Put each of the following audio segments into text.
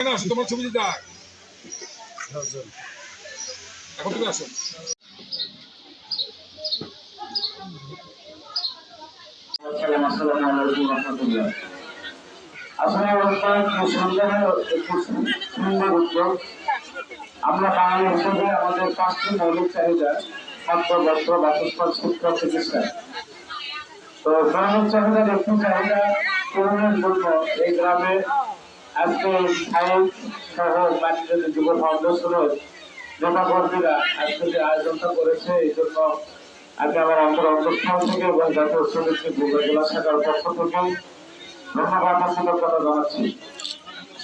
আসো, তোমার ছবি দিতে আমরা বাঙালি হিসেবে আমাদের পাঁচটি মৌলিক চাহিদা খাদ্য বস্ত্র, বাসস্থান, শিক্ষা, চিকিৎসা। তো মৌলিক চাহিদা চাহিদা পূরণের জন্য এই গ্রামে আজকে সাইড সহ বাণিজ্য যুব ফাউন্ডেশনের নেতাকর্মীরা আজকে যে আয়োজনটা করেছে, এই জন্য আজকে আমার অন্তর অন্তঃস্থল থেকে এবং জাতীয় শ্রমিক যুব জেলা শাখার পক্ষ থেকে ধন্যবাদ কৃতজ্ঞতা জানাচ্ছি।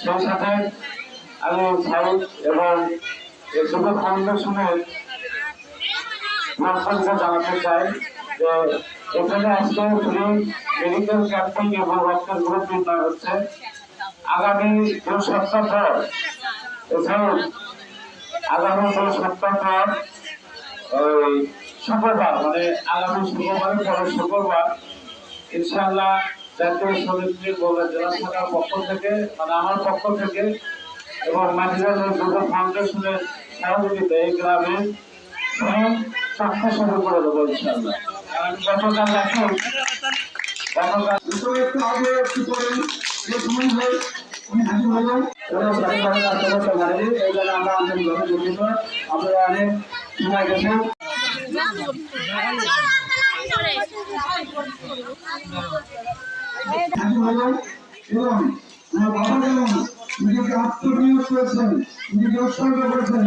সেই সাথে আমি সাইড এবং এই যুব ফাউন্ডেশনের মাধ্যমে জানাতে চাই যে এখানে আজকে ফ্রি মেডিকেল ক্যাম্পিং এবং রক্তের গ্রুপ নির্ণয় হচ্ছে। আগামী দু সপ্তাহ পর, এছাড়াও আগামী দু সপ্তাহ পর, ওই শুক্রবার মানে আগামী শুক্রবারের পরে শুক্রবার, ইনশাআল্লাহ জাতীয় শ্রমিক বলে জেলা শাখার পক্ষ থেকে মানে আমার পক্ষ থেকে এবং মাটিরাজ যুব ফাউন্ডেশনের সহযোগিতায় এই গ্রামে স্বয়ং শুরু করে দেবো ইনশাআল্লাহ। কারণ গতকাল দেখুন গতকাল একটু আগে একটু করেন আমরা অনেক সময় হলাম এবং আমার বাবা যেমন নিজেকে আত্মনিয়োগ করেছেন নিজেকে উৎসর্গ করেছেন